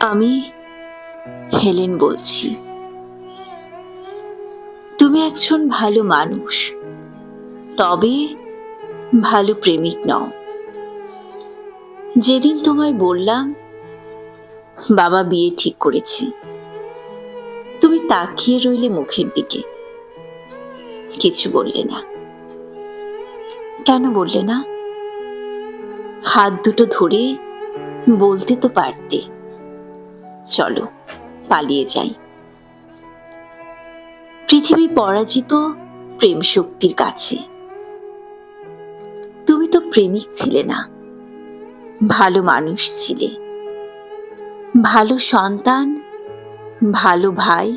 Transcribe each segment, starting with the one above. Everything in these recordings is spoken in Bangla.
আমি হেলেন বলছি। তুমি একজন ভালো মানুষ, তবে ভালো প্রেমিক নও। যেদিন তোমায় বললাম, বাবা বিয়ে ঠিক করেছে। তুমি তাকিয়ে রইলে মুখের দিকে। কিছু বললে না। কেন বললে না? হাত দুটো ধরে বলতে তো পারতে। চলো, পালিয়ে যাই। পৃথিবী পরাজিত প্রেম শক্তির কাছে। তুমি তো প্রেমিক ছিলে না, ভালো মানুষ ছিলে। ভালো সন্তান, ভালো ভাই,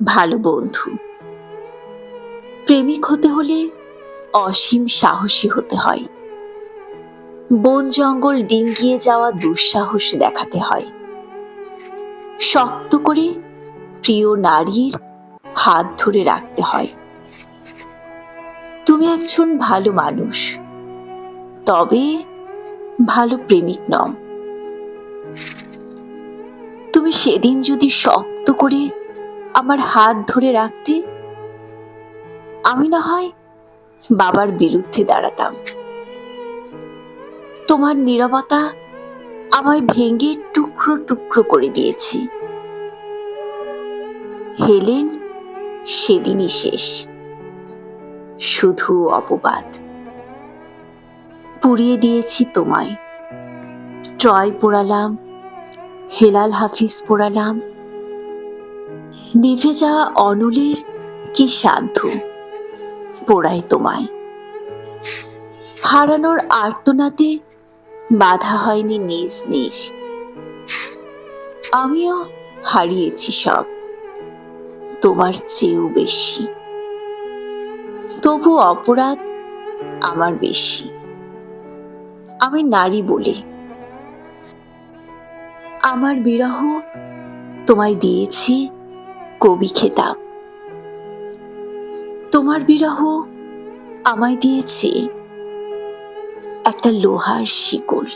ভালো বন্ধু। প্রেমিক হতে হলে অসীম সাহসী হতে হয়। বন জঙ্গল ডিঙ্গিয়ে যাওয়া দুঃসাহস দেখাতে হয়। শক্ত করে প্রিয় নারীর হাত ধরে রাখতে হয়। তুমি একজন ভালো মানুষ, তবে ভালো প্রেমিক নও। তুমি সেদিন যদি শক্ত করে আমার হাত ধরে রাখতে, আমি না হয় বাবার বিরুদ্ধে দাঁড়াতাম। তোমার নীরবতা আমায় ভেঙে টুকরো টুকরো করে দিয়েছি। হেলেন সেদিনই শেষ। শুধু অপবাদ। পুড়িয়ে দিয়েছি তোমায়। ট্রয় পোড়ালাম, হেলাল হাফিজ পোড়ালাম। নিভে যাওয়া অনলের কি সাধ্য? পোড়ায় তোমায়। হারানোর আর্তনাতে বাধা হয়নি নিজ নিজ। আমিও হারিয়েছি সব, তোমার চেয়েও বেশি। তবু অপরাধ আমার বেশি। আমি নারী বলে আমার বিরহ তোমায় দিয়েছি কবি খেতাব। তোমার বিরহ আমায় দিয়েছে একটা লোহার শিকল